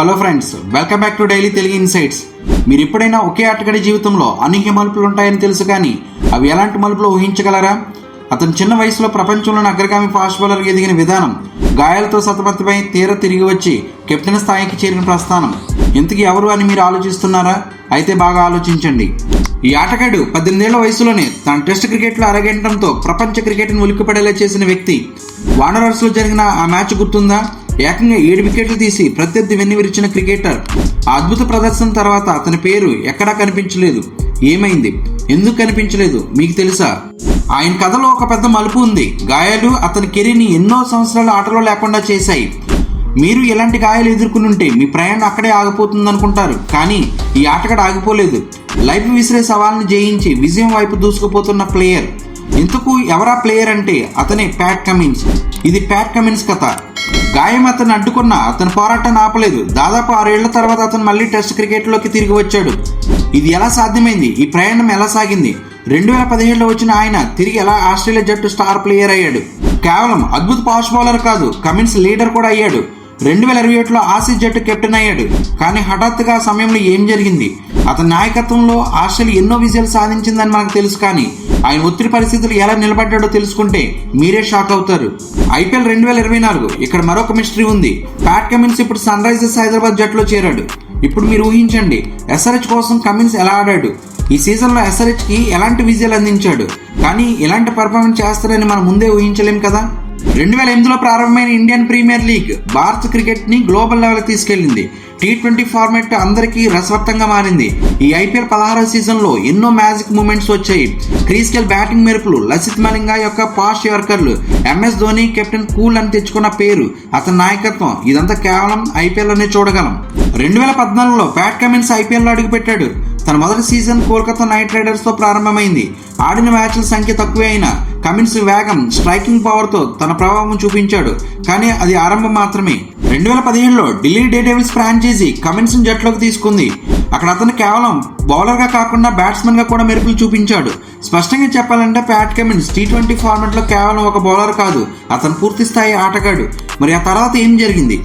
Hello friends welcome back to daily Telugu insights మీరు ఎప్పుడైనా ఒకే ఆటగాడి జీవితంలో అనూహ్య మలుపులు ఉంటాయని తెలుసు కానీ అవి ఎలాంటి మలుపులు ఊహించగలరా? అతను చిన్న వయసులో ప్రపంచంలోని అగ్రగామి ఫాస్ట్ బౌలర్గా ఎదిగిన విధానం గాయాలతో సతమతమై తీర తిరిగి వచ్చి కెప్టెన్ స్థాయికి చేరిన ప్రస్థానం. ఇంతకీ ఎవరు అని మీరు ఆలోచిస్తున్నారా? అయితే బాగా ఆలోచించండి. ఈ ఆటగాడు పద్దెనిమిదేళ్ళ వయసులోనే తన టెస్ట్ క్రికెట్లో అరగంటంతో ప్రపంచ క్రికెట్ను ఉలిక్కిపడేలా చేసిన వ్యక్తి. వానరర్స్లో జరిగిన ఆ మ్యాచ్ గుర్తుందా? ఏకంగా ఏడు వికెట్లు తీసి ప్రత్యర్థి వెన్నువిరిచిన క్రికెటర్. ఆ అద్భుత ప్రదర్శన తర్వాత అతని పేరు ఎక్కడా కనిపించలేదు. ఏమైంది? ఎందుకు కనిపించలేదు? మీకు తెలుసా? ఆయన కథలో ఒక పెద్ద మలుపు ఉంది. గాయాలు అతని కెరీర్ని ఎన్నో సంవత్సరాలు ఆటలో లేకుండా చేశాయి. మీరు ఎలాంటి గాయాలు ఎదుర్కొని ఉంటే మీ ప్రయాణం అక్కడే ఆగిపోతుంది అనుకుంటారు కానీ ఈ ఆటగాడు ఆగిపోలేదు. లైఫ్ విసిరే సవాల్ని జయించి విజయం వైపు దూసుకుపోతున్న ప్లేయర్. ఇంతకు ఎవరా ప్లేయర్ అంటే అతనే ప్యాట్ కమిన్స్. ఇది ప్యాట్ కమిన్స్ కథ. గాయం అతను అడ్డుకున్న అతను పోరాటాన్ని ఆపలేదు. దాదాపు ఆరేళ్ళ తర్వాత అతను మళ్ళీ టెస్ట్ క్రికెట్లోకి తిరిగి వచ్చాడు. ఇది ఎలా సాధ్యమైంది? ఈ ప్రయాణం ఎలా సాగింది? రెండు వేల పదిహేడులో వచ్చిన ఆయన తిరిగి ఎలా ఆస్ట్రేలియా జట్టు స్టార్ ప్లేయర్ అయ్యాడు? కేవలం అద్భుత ఫాస్ట్ బౌలర్ కాదు కమిన్స్ లీడర్ కూడా అయ్యాడు. రెండు వేల ఇరవై ఒకటిలో ఆసీస్ జట్టు కెప్టెన్ అయ్యాడు. కానీ హఠాత్తుగా సమయంలో ఏం జరిగింది? అతని నాయకత్వంలో ఆస్ట్రేలియా ఎన్నో విజయాలు సాధించిందని మనకు తెలుసు కానీ ఆయన ఒత్తిడి పరిస్థితులు ఎలా నిలబడ్డాడో తెలుసుకుంటే మీరే షాక్ అవుతారు. ఐపీఎల్ రెండు వేల ఇరవై నాలుగు ఇక్కడ మరొక మిస్టరీ ఉంది. ప్యాట్ కమిన్స్ ఇప్పుడు సన్ రైజర్స్ హైదరాబాద్ జట్టులో చేరాడు. ఇప్పుడు మీరు ఊహించండి ఎస్ఆర్హెచ్ కోసం కమిన్స్ ఎలా ఆడాడు? ఈ సీజన్లో ఎస్ఆర్హెచ్కి ఎలాంటి విజయాలు అందించాడు? కానీ ఎలాంటి పర్ఫార్మెన్స్ చేస్తారని మనం ముందే ఊహించలేం కదా? రెండు వేల ఎనిమిదిలో ప్రారంభమైన ఇండియన్ ప్రీమియర్ లీగ్ భారత క్రికెట్ని గ్లోబల్ లెవెల్ తీసుకెళ్ళింది టీ ట్వంటీ ఫార్మాట్ అందరికీ రసవత్తంగా మారింది. ఈ ఐపీఎల్ పదహారవ సీజన్లో ఎన్నో మ్యాజిక్ మూమెంట్స్ వచ్చాయి. క్రీస్కెల్ బ్యాటింగ్ మెరుపులు లసిత్ మలింగా యొక్క పాస్ట్ వర్కర్లు ఎంఎస్ ధోని కెప్టెన్ కూల్ అని తెచ్చుకున్న పేరు అతని నాయకత్వం ఇదంతా కేవలం ఐపీఎల్లోనే చూడగలం. రెండు వేల పద్నాలుగులో ప్యాట్ కమిన్స్ ఐపీఎల్లో అడుగుపెట్టాడు. తన మొదటి సీజన్ కోల్కతా నైట్ రైడర్స్తో ప్రారంభమైంది. ఆడిన మ్యాచ్ల సంఖ్య తక్కువే అయినా కమిన్స్ వేగం స్ట్రైకింగ్ పవర్తో తన ప్రభావం చూపించాడు. కానీ అది ఆరంభం మాత్రమే. రెండు వేల పదిహేనులో ఢిల్లీ డే ఫ్రాంచైజీ కమిన్స్ జట్లోకి తీసుకుంది. అక్కడ అతను కేవలం బౌలర్గా కాకుండా బ్యాట్స్మెన్గా కూడా మెరుపులు చూపించాడు. స్పష్టంగా చెప్పాలంటే ప్యాట్ కమిన్స్ టీ ట్వంటీ ఫార్మాట్లో కేవలం ఒక బౌలర్ కాదు అతను పూర్తి స్థాయి ఆటగాడు. మరి ఆ తర్వాత ఏం జరిగింది?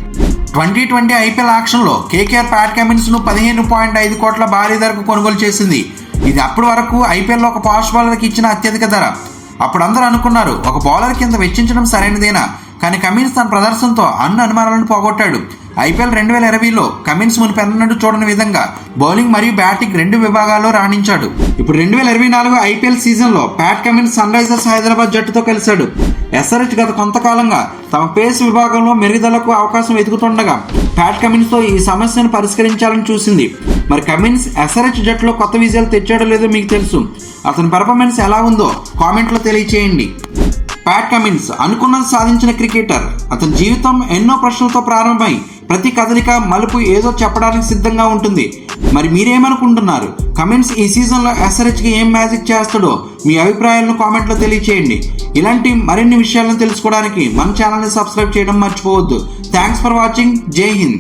ట్వంటీ ట్వంటీ ఐపీఎల్ ఆక్షన్లో కేకేఆర్ ప్యాట్ కమిన్స్ను పదిహేను పాయింట్ ఐదు కోట్ల భారీ ధరకు కొనుగోలు చేసింది. ఇది అప్పటి వరకు ఐపీఎల్లో ఒక ఫాస్ట్ బౌలర్కి ఇచ్చిన అత్యధిక ధర. అప్పుడు అందరూ అనుకున్నారు ఒక బౌలర్ కింద వెచ్చించడం సరైనదేనా? కానీ కమీన్స్ తన ప్రదర్శనతో అన్ని అనుమానాలను పోగొట్టాడు. ఐపీఎల్ రెండు వేల ఇరవైలో కమిన్స్ మునిపెన్నట్టు చూడని విధంగా బౌలింగ్ మరియు బ్యాటింగ్ రెండు విభాగాల్లో రాణించాడు. ఇప్పుడు రెండు వేల ఇరవై నాలుగు ఐపీఎల్ సీజన్లో Pat Cummins Sunrisers Hyderabad జట్టుతో కలిశాడు. ఎస్ఆర్హెచ్ గత కొంతకాలంగా తమ పేస్ విభాగంలో మెరుగుదలకు అవకాశం వెతుకుతుండగా ప్యాట్ కమిన్స్తో ఈ సమస్యను పరిష్కరించాలని చూసింది. మరి కమిన్స్ ఎస్ఆర్హెచ్ జట్టులో కొత్త విజయాలు తెచ్చాడో లేదో మీకు తెలుసు. అతని పెర్ఫార్మెన్స్ ఎలా ఉందో కామెంట్లో తెలియచేయండి. ప్యాట్ కమిన్స్ అనుకున్నది సాధించిన క్రికెటర్. అతని జీవితం ఎన్నో ప్రశ్నలతో ప్రారంభమై ప్రతి కదలిక మలుపు ఏదో చెప్పడానికి సిద్ధంగా ఉంటుంది. మరి మీరేమనుకుంటున్నారు? కమెంట్స్ ఈ సీజన్లో ఎస్ఆర్హెచ్కి ఏం మ్యాజిక్ చేస్తాడో మీ అభిప్రాయాలను కామెంట్లో తెలియచేయండి. ఇలాంటి మరిన్ని విషయాలను తెలుసుకోవడానికి మన ఛానల్ని సబ్స్క్రైబ్ చేయడం మర్చిపోవద్దు. Thanks for watching. జై హింద్.